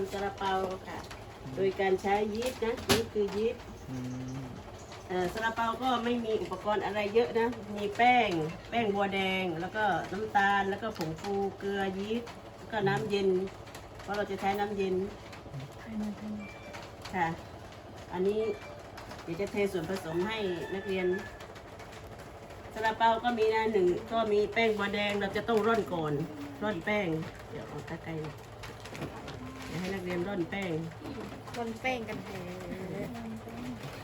ำซาลาเปาค่ะ โดยการใช้ยีสต์นะนี่คือยีสต์อืมเอ่อซาลาเปาก็ไม่มีอุปกรณ์อะไรเยอะนะ มีแป้ง แป้งบัวแดง แล้วก็น้ำตาล แล้วก็ผงฟูเกลือยีสต์แล้วก็น้ำเย็น เพราะเราจะใช้น้ำเย็นค่ะ อันนี้เดี๋ยวจะเทส่วนผสมให้นักเรียนซาลาเปาก็มีนะหนึ่งก็มีแป้งบัวแดงเราจะต้องร่อนก่อน ร่อนแป้ง เดี๋ยวเอาใกล้ๆหน่ อยเดี๋ยวให้นักเรียนร่อนแป้ง คนแป้งกันเถอะ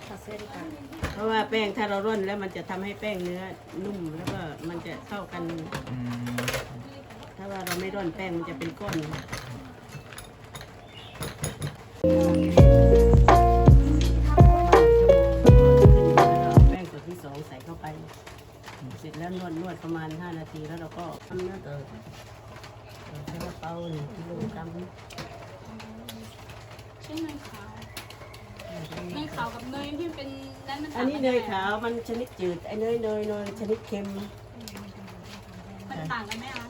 ขอเสื้อดีกว่าเพราะว่าแป้งถ้าเราร่อนแล้วมันจะทำให้แป้งเนื้อนุ่มแล้วก็มันจะเข้ากัน อืมถ้าว่าเราไม่ร่อนแป้งมันจะเป็นก้อนแป้งตัวที่สองใส่เข้าไป เสร็จแล้วนวดนวดประมาณ 5 นาทีแล้วเราก็ทำเนื้อเตอซาลาเปาหนึ่งกิโลกรัม ใช่เนยขาวเนยขาวกับเนยที่เป็นนั่นมันอันนี้เนยขาวมันชนิดจืดไอ้เนยเนยเนยชนิดเค็ม มันต่างกันไหมคะ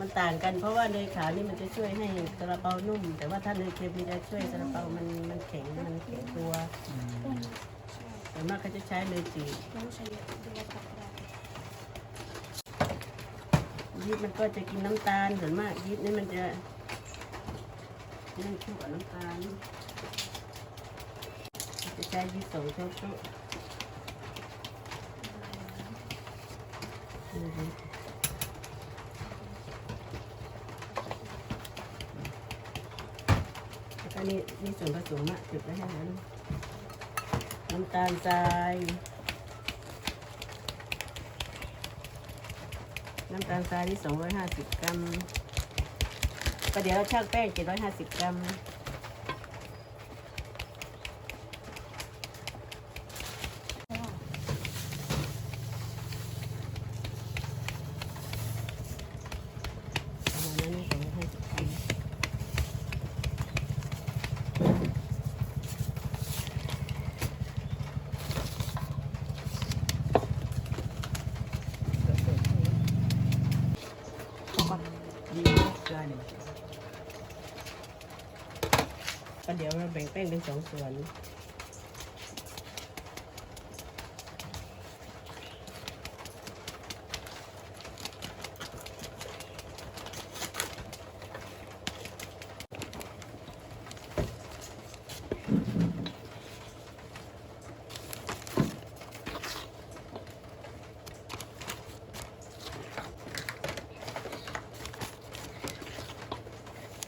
มันต่างกันเพราะว่าเนยขาวนี่มันจะช่วยให้ซาลาเปานุ่ม แต่ว่าถ้าเนยเค็มนี่จะช่วยซาลาเปามันมันแข็งมันแข็งตัวอืมส่วนมากเขาจะใช้เนยจืดเราใช้เยอะดูว่าตัดได้ยีสต์มันก็จะกินน้ำตาลส่วนมากยีสต์นี่มันจะ นั่งคู่กับน้ำตาลจะใช้ยีสต์สองช้อนโต๊ะอือฮึแล้วก็นี่นี่ส่วนผสมอะจุดไว้ให้แล้วนน้ำตาลทรายน้ำตาลทรายที่250 กรัม ก็เดี๋ยวเราชั่งแป้ง750 กรัมประมาณนั้นนะ250 กรัม ยี่สิบได้หนึ่ง ก็ เดี๋ยวเราแบ่งแป้งเป็นสองส่วน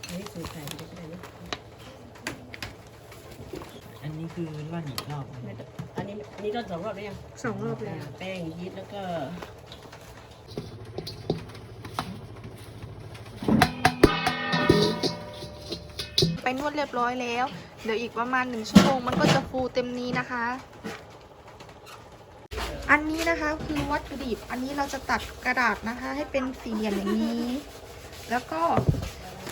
เฮ้ยสูตรไข่ไม่ได้ นะอันนี้คือร่อนอีกรอบไม่ต้องอันนี้อันนี้ก็สองรอบแล้วยังสองรอบแล้ว แป้งยีสต์แล้วก็ไปนวดเรียบร้อยแล้ว เดี๋ยวอีกประมาณหนึ่งชั่วโมงมันก็จะฟูเต็มนี้นะคะ อันนี้นะคะคือวัตถุดิบ อันนี้เราจะตัดกระดาษนะคะ ให้เป็นสี่เหลี่ยมอย่างนี้ แล้วก็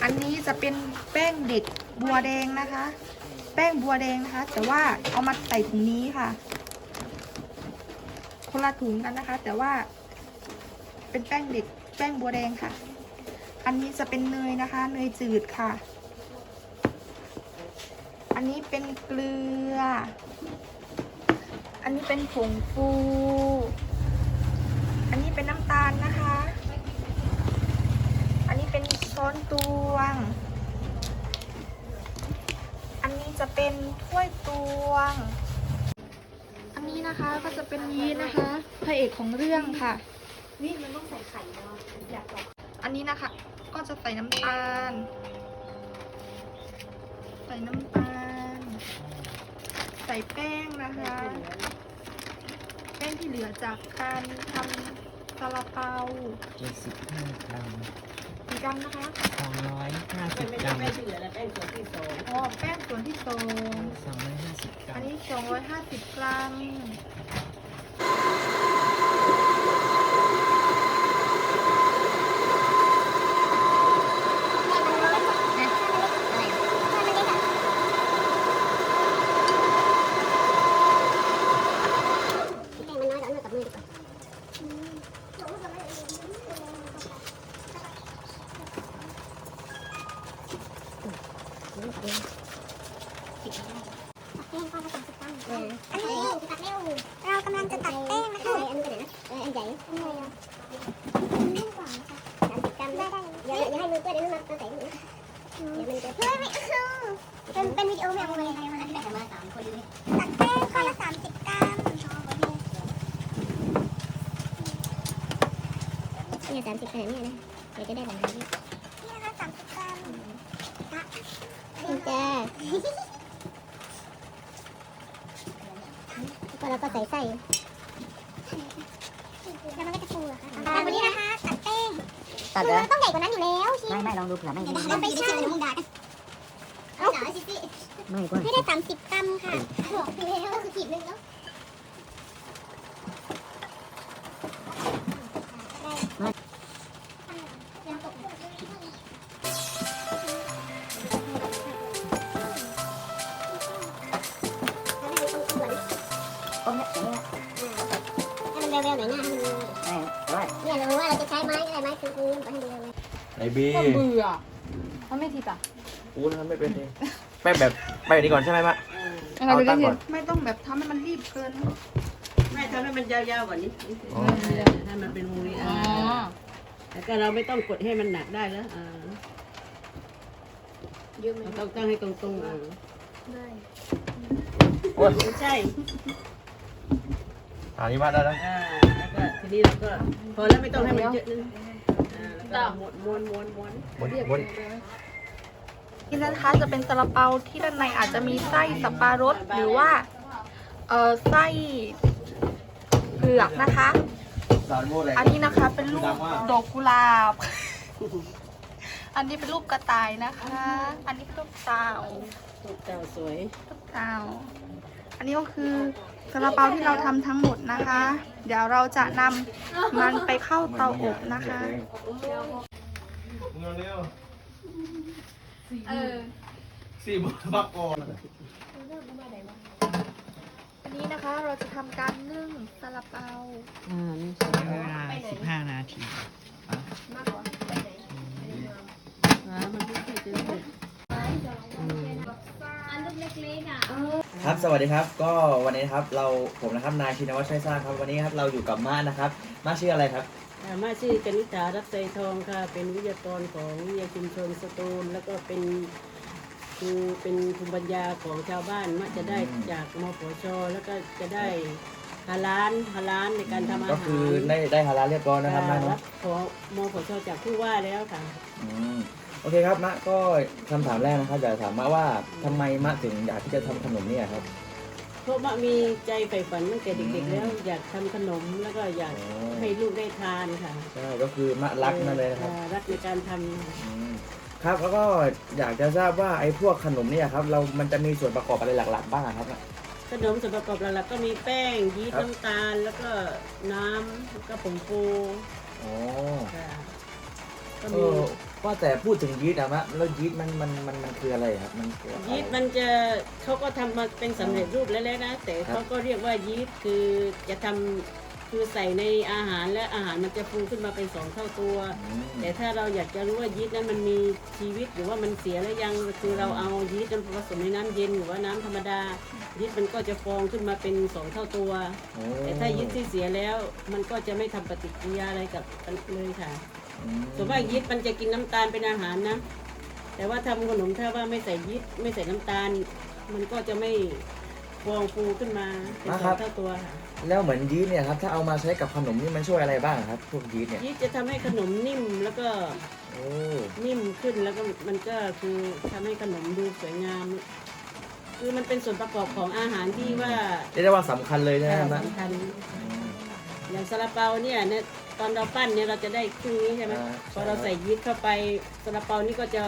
อันนี้จะเป็นแป้งเด็กบัวแดงนะคะ แป้งบัวแดงนะคะ แต่ว่าเอามาใส่ถุงนี้ค่ะ คนละถุงกันนะคะ แต่ว่า เป็นแป้งเด็กแป้งบัวแดงค่ะ อันนี้จะเป็นเนยนะคะ เนยจืดค่ะ อันนี้เป็นเกลือ อันนี้เป็นผงฟู อันนี้เป็นน้ำตาลนะคะ อันนี้เป็นช้อนตวง จะเป็นถ้วยตวง อันนี้นะคะก็จะเป็นยีสต์นะคะพระเอกของเรื่องค่ะ นี่มันต้องใส่ไข่แล้วอยากลองอันนี้นะคะ ก็จะใส่น้ำตาล ใส่น้ำตาล ใส่แป้งนะคะ แป้งที่เหลือจากการทำซาลาเปาเจ็ดสิบห้ากรัมกี่กรัมนะคะ อ๋แป้งส่วนที่โต๊สองร้อยห้าสิบกรัอันนี้สองร้อยห้าสิบกรัมแป้งมันน้อยเดี๋ยวเอามือกับมือดีกว่า ตักแป้งข้อละสามสิบกรัมเนี่ยสามสิบแผ่นเนี่ยนะเดี๋ยวจะได้แบบนี้นี่นะคะสามสิบกรัมก็เนี่จ้าก็เราก็ใส่ไส้แล้วมันก็จะฟูอะค่ะแต่วันนี้นะคะตัดแป้งตัดเหรอต้องใหญ่กว่านั้นอยู่แล้วชิไม่ไม่ลองดูเผื่อไม่ไดีเราไปช่างมึงด่าเอา ไม่กว่าไม่ได้สามสิบกรัมค่ะบอกไปแล้วก็คือขีดหนึ่งเนาะยังตกตรงเนี้ยตรงนี้ยให้มันเร็วๆหน่อยหน้าให้มันไม่แต่ว่าเนี่ยเรารู้ว่าเราจะใช้ไม้อะไรไม้คือคือให้มันเร็วเลยไอบีก็เบื่อมันไม่ทิดอะกูทำไม่เป็นเองแป้งแบบ แบบนี้ก่อนใช่ไหมมะอ่าเอาตั้งก่อนไม่ต้องแบบทำให้มันรีบเกินไม่ทำให้มันยาวๆกว่านี้อ๋อให้มันเป็นวงรีอ๋อ่าอแล้วก็เราไม่ต้องกดให้มันหนักได้แล้วอ่าเราต้องตั้งให้ตรงๆอ่าโอ้ยไม่ใช่อันนี้มาได้แล้วอ่าแล้วก็ทีนี้เราก็พอแล้วไม่ต้องให้มันเยอะนึงอ่าแล้วก็ม้วนม้วนม้วนม้วนบนบน นี่นะคะจะเป็นซาลาเปาที่ด้านในอาจจะมีไส้สับปะรดหรือว่าเออไส้เผือกนะคะสารโม่แหลอันนี้นะคะเป็นรูปดอกกุหลาบ อันนี้เป็นรูปกระต่ายนะคะ อันนี้เป็นรูปเต่าลูกเต่าสวยรูปเต่า อันนี้ก็คือซาลาเปาที่เราทำทั้งหมดนะคะ เดี๋ยวเราจะนำมันไปเข้าเตาอบนะคะ เออ สี่บบักกอนวันนี้นะคะเราจะทำการนึ่งซาลาเปา อ่านี่ใช้เวลาสิบห้านาทีอ่ามันไม่ใช่จะเสร็จอันเล็กๆอะครับ สวัสดีครับ ก็วันนี้นะครับ เรา ผมนะครับ นายชินวัฒน์ชัยสร้างครับ วันนี้ครับ เราอยู่กับม่านะครับ ม่าชื่ออะไรครับ มาชื่อกนิษฐารับใจทองค่ะ เป็นวิทยากรของวิทยาชุมชนสตูลแล้วก็เป็นคือเป็นภูมิปัญญาของชาวบ้านมาจะได้อืมจากมปชแล้วก็จะได้ฮาล้านฮาล้านในการทำอาหารก็คือได้ได้ฮาลาลเรียบร้อยนะครับม่ารัเนาะบของมปชจากผู้ว่าแล้วค่ะ อืมโอเคครับม่าก็คำถามแรกนะครับอยากถามม่าว่าทำไมม่าถึงอยากที่จะทำขนมเนี่ยครับ เพราะว่ามีใจใฝ่ฝันตั้งแต่เด็กๆแล้ว อยากทำขนมแล้วก็อยากอ๋อ ให้ลูกได้ทานค่ะใช่ก็คือม่ารักนั่นเลยนะครับอ่ารักในการทำค่ะอืมครับแล้วก็อยากจะทราบว่าไอ้พวกขนมเนี่ยครับ เรามันจะมีส่วนประกอบอะไรหลักๆบ้างครับ ขนมส่วนประกอบหลักๆก็มีแป้งยีสต์ครับ น้ำตาลแล้วก็น้ำแล้วก็ผงฟูอ๋อค่ะก็เอมีอ ว่าแต่พูดถึงยีสต์อะมะแล้วยีสต์มันมันมันมันคืออะไรครับ มันคืออะไร ยีสต์มันจะเขาก็ทำมาเป็นสำเร็จรูปแล้วๆนะ แต่ครับ เขาก็เรียกว่ายีสต์คือจะทำคือใส่ในอาหารและอาหารมันจะฟูขึ้นมาเป็นสองเท่าตัว อืม แต่ถ้าเราอยากจะรู้ว่ายีสต์นั้นมันมีชีวิตหรือว่ามันเสียแล้วยังคือเราเอายีสต์นั้นผสมในน้ำเย็นหรือว่าน้ำธรรมดายีสต์มันก็จะฟองขึ้นมาเป็นสองเท่าตัวโอ้แต่ถ้ายีสต์ที่เสียแล้วมันก็จะไม่ทำปฏิกิริยาอะไรกับมันเลยค่ะอืม ส่วนมากยีสต์มันจะกินน้ำตาลเป็นอาหารนะ แต่ว่าทำขนมถ้าว่าไม่ใส่ยีสต์ไม่ใส่น้ำตาล มันก็จะไม่ฟองฟูขึ้นมาเป็นสองเท่าตัวค่ะ แล้วเหมือนยีสต์เนี่ยครับถ้าเอามาใช้กับขนมนี่มันช่วยอะไรบ้างครับพวกยีสต์เนี่ยยีสต์จะทำให้ขนมนิ่มแล้วก็โอ้นิ่มขึ้นแล้วก็มันก็คือทำให้ขนมดูสวยงาม คือมันเป็นส่วนประกอบของอาหารที่ว่าเรียกได้ว่าสำคัญเลยใช่ไหมครับสำคัญอืมอย่างซาลาเปาเนี่ยเนี่ย ตอนเราปั้นเนี่ยเราจะได้ครึ่งนี้ใช่ไหมอ่าพอเราใส่ยีสต์เข้าไปซาลาเปานี่ก็จะ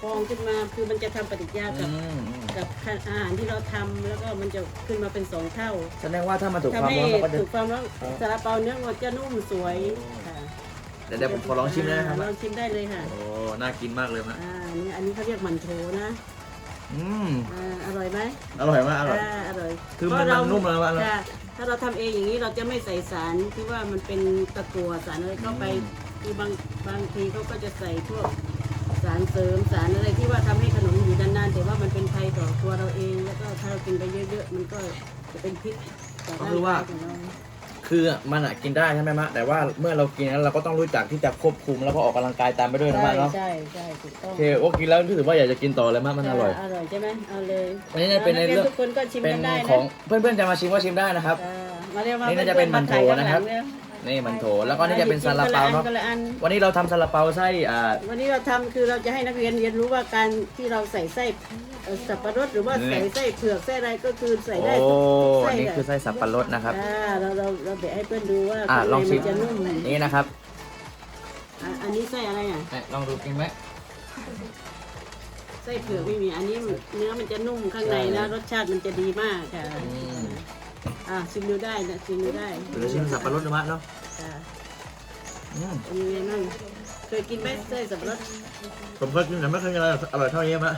ฟองขึ้นมาคือมันจะทำปฏิกิริยาอืกับมอืมกับอาหารที่เราทำแล้วก็มันจะขึ้นมาเป็นสองเท่าแสดงว่าถ้ามาถูกคทำวามให้ร้อนเราก็จะ ถูกความร้อนอ๋อซาลาเปาเนื้อมันจะนุ่มสวยค่ะเดี๋ยวเดี๋ยวผมขอลองชิมได้ไหมครับลองชิมได้เลยค่ะ โอ้ น่ากินมากเลยมะอ่านี่อันนี้เขาเรียกหมันโถนะอืม อ่าอร่อยไหมอร่อยมากอร่อยอ่าอร่อยคือมันเพราะเรามันนุ่มแล้วอะ ค่ะถ้าเราทำเองอย่างนี้เราจะไม่ใส่สารที่ว่ามันเป็นตะกั่วสารอะไรเข้าไปอืมคือบางบางทีเขาก็จะใส่พวกสารเสริมสารอะไรที่ว่าทำให้ขนมอยู่นานๆแต่ว่ามันเป็นภัยต่อตัวเราเอง แล้วก็ถ้าเรากินไปเยอะ ๆ มันก็จะเป็นพิษต่อร่างกายของเรา คือมันอะกินได้ใช่ไหมมะ แต่ว่าเมื่อเรากินแล้วเราก็ต้องรู้จักที่จะควบคุมแล้วก็ออกกำลังกายตามไปด้วยนะใช่มะเนาะใช่ใช่ถูกต้องโอเคโอ้กินแล้วรู้สึกว่าอยากจะกินต่อเลยมะมันอร่อย อร่อยใช่ไหมเอาเลยอันนี้เนี่ยเป็นในเรื่อง ทุกคนก็ชิมเป็กันนได้นะของเพื่อนๆจะมาชิมก็ชิมได้นะครับ จ้ามาเร็วมานี่น่าจะเป็นมันโถนะครับ นี่มันโถแล้วก็นี่จะเป็นซาลาเปาเนาะคนละอันวันนี้เราทำซาลาเปาไส้อ่า วันนี้เราทำคือเราจะให้นักเรียนเรียนรู้ว่าการที่เราใส่ไส้เอ่อสับปะรดหรือว่านี่ ใส่ไส้เผือกไส้อะไรก็คือใส่โอ้ ได้ทุกไส้นี่แหละคือไส้สับปะรดนะครับ อ่าเราเราเราแบะให้เพื่อนดูว่าอะข้างลองในชิมัมนจะนุ่มนี่นะครับอะอันนี้ไส้อะไรอะไหนลองดูกินไหม ไส้เผือกไม่มีอันนี้เนื้อมันจะนุ่มข้างในใช่นะรสชาติมันจะดีมากค่ะอืม อะชิมดูได้นะชิมดูได้เดี๋ยวชิมสับปะรดดูมั้ยเนาะค่ะอืมเป็นยังไงบ้างเคยกินไหมไส้สับปะรดผมเคยกินแต่ไม่เคยกินอะไรอร่อยเท่านี้มะ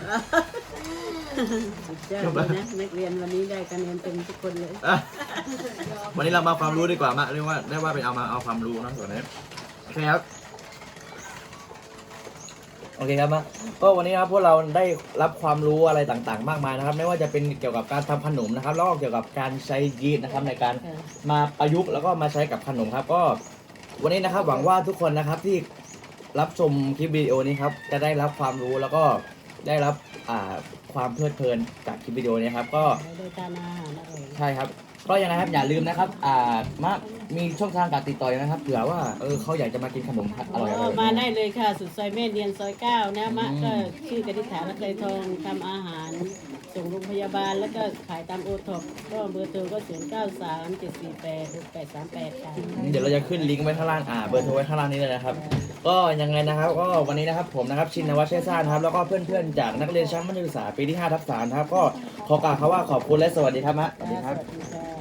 สุดยอดเลยนะนักเรียนวันนี้ได้คะแนนเต็มทุกคนเลยอะวันนี้เรามาความรู้ดีกว่ามะเรียกว่าได้ว่าเป็นเอามาเอาความรู้เนอะส่วนนี้โอเคครับ โอเคครับมะก็วันนี้นะครับพวกเราได้รับความรู้อะไรต่างๆ มากมายนะครับ ไม่ว่าจะเป็นเกี่ยวกับการทำขนมนะครับแล้วก็เกี่ยวกับการใช้ยีสต์นะครับในการค่ะมาประยุกต์แล้วก็มาใช้กับขนมครับ ก็วันนี้นะครับหวังว่าทุกคนนะครับที่รับชมคลิปวิดีโอนี้ครับจะได้รับความรู้แล้วก็ได้รับอ่าความเพลิดเพลินจากคลิปวิดีโอนี้ครับก็โดยการอาหารอร่อยใช่ครับ ก็ยังไงครับอย่าลืมนะครับอ่ามามีช่องทางการติดต่อยังนะครับเผื่อว่าเออเขาอยากจะมากินขนมอร่อยก็ๆมาได้เลยค่ะ สุดซอยเมธเนียนซอยเก้านะมะอืมก็ชื่อกนิษฐาและเคยทองทำอาหาร ส่งโรงพยาบาลแล้วก็ขายตามโอท็อปก็เบอร์โทรก็ศูนย์เก้าสามเจ็ดสี่แปดหกแปดสามแปดค่ะ เดี๋ยวเราจะขึ้นลิงก์ไว้ข้างล่าง อ่า เบอร์โทรไว้ข้างล่างนี้เลยนะครับ ก็ยังไงนะครับ ก็วันนี้นะครับผมนะครับชินนวัชเชษซ่านะครับ แล้วก็เพื่อนๆ จากนักเรียนชั้นมัธยมศึกษาปีที่5ทับ3นะครับ ก็ขอกล่าวคำว่าขอบคุณและสวัสดีครับมะสวัสดีครับ สวัสดีค่ะ